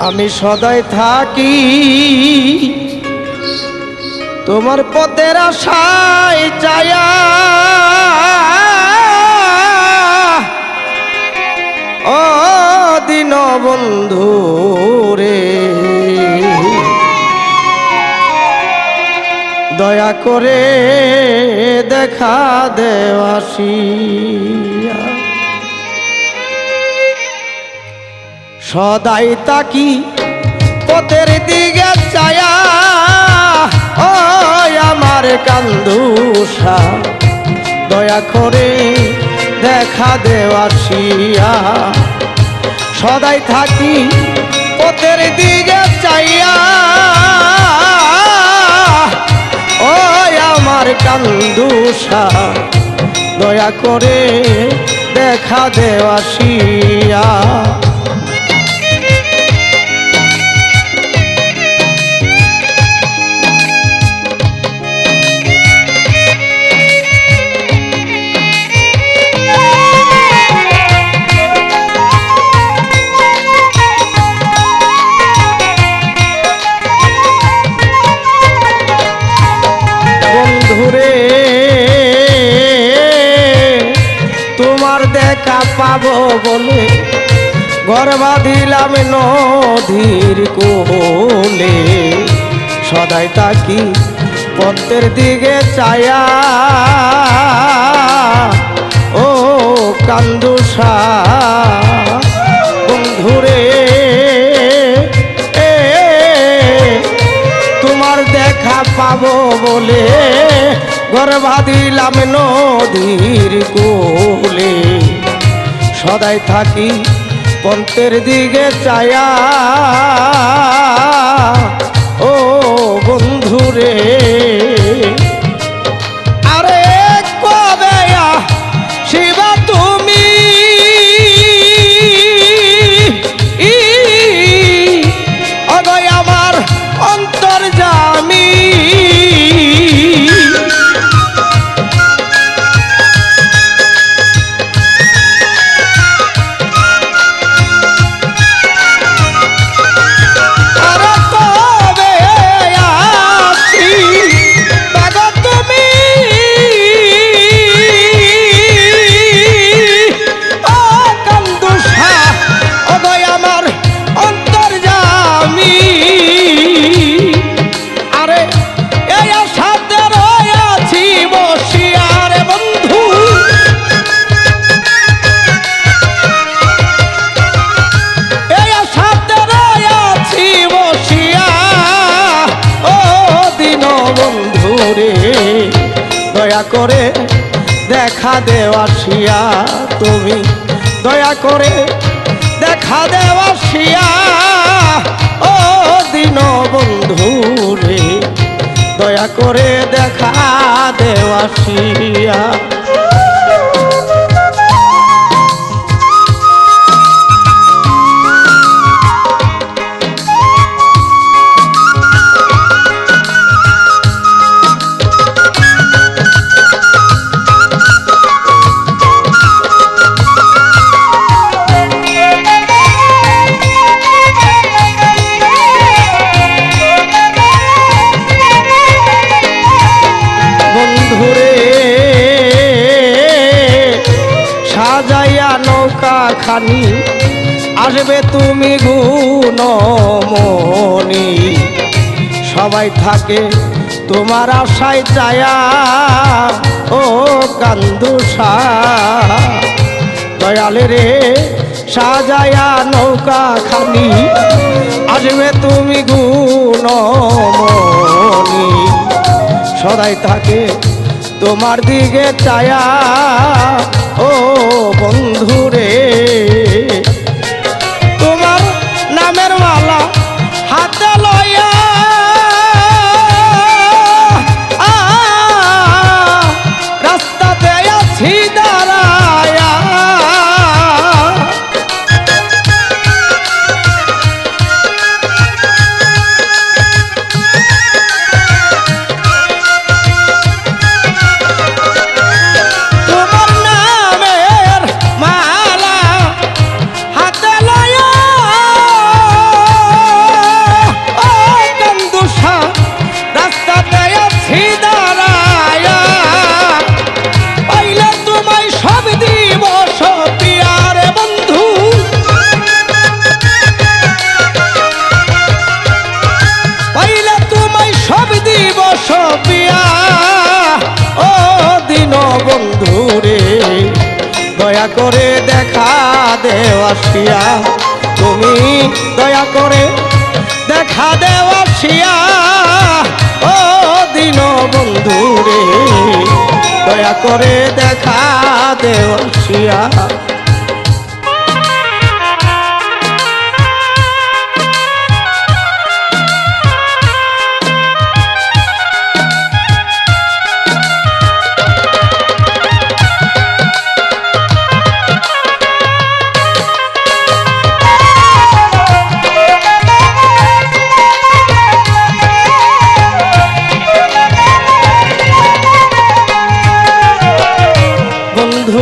আমি সদাই থাকি তোমার পথের আশায় চায়া ও দিন বন্ধু রে। দয়া করে দেখা দেওয়াসিয়া সদাই তাকি পথের দিকে চায়া ও আমার কান্দুষা দয়া করে দেখা দেওয়াসিয়া সদাই থাকি পথের দিকে চাইয়া ও আমার কান্দুষা দয়া করে দেখা দেওয়াসিয়া পাবো বলে ঘর বাঁধিলাম নদীর কোলে। সদাই তাকি পথের দিকে চায়া। ও কান্দুষা, বন্ধুরে, এ, তোমার দেখা পাবো বলে ঘর বাঁধিলাম নদীর কোলে। সদাই থাকি পন্থের দিকে চায়া। ও বন্ধুরে রে, দয়া করে দেখা দেওয়া শিয়া তুমি। দয়া করে দেখা দেওয়া শিয়া ও দিন বন্ধু রে। দয়া করে দেখা দেওয়াসিয়া নৌকা খানি আসবে তুমি গুণমণি। সবাই থাকে তোমার আশায় চায়া ও কান্দুষা দয়ালে রে সাজায়া নৌকা খানি আসবে তুমি গুণমণি। সদাই থাকে তোমার দিকে চায়া ও বন্ধুরে দয়া করে দেখা দেওয়াশিয়া তুমি দয়া করে দেখা দেওয়াশিয়া ও দিন বন্ধু রে, দয়া করে দেখা দেওয়াসিয়া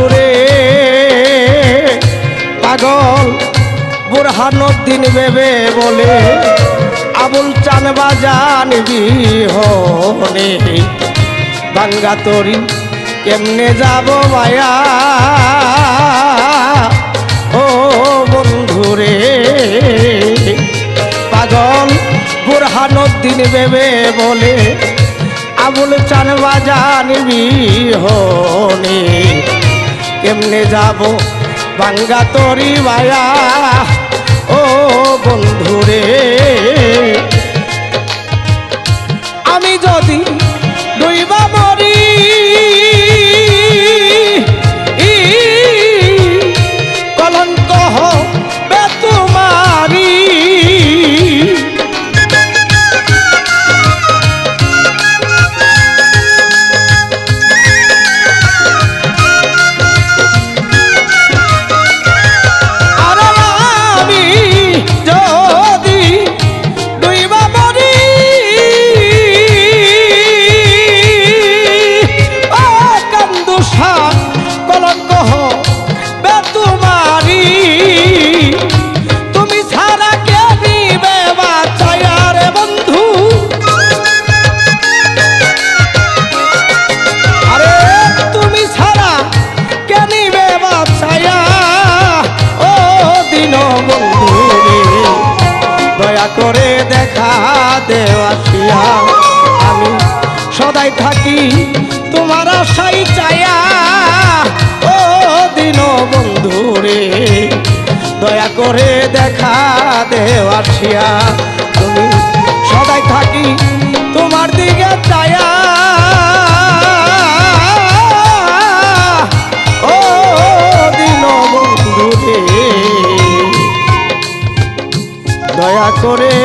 বন্ধুরে পাগল, বুরহানুদ্দিন বেবে বলে, আবুল চান বাজান বিহনে। বাঙ্গা তরি কেমনে যাব মায়া? ও বন্ধুরে পাগল, বুরহানুদ্দিন বেবে বলে, আবুল চান বাজান বিহনে। কেমনে যাব? বাঙ্গা তরি মায়া। থাকি তোমার আশাই চায়া। ও দিন বন্ধু রে দয়া করে দেখা দেওয়াশিয়া তুমি সদাই থাকি তোমার দিকে চায়া। ও দিন বন্ধু রে দয়া করে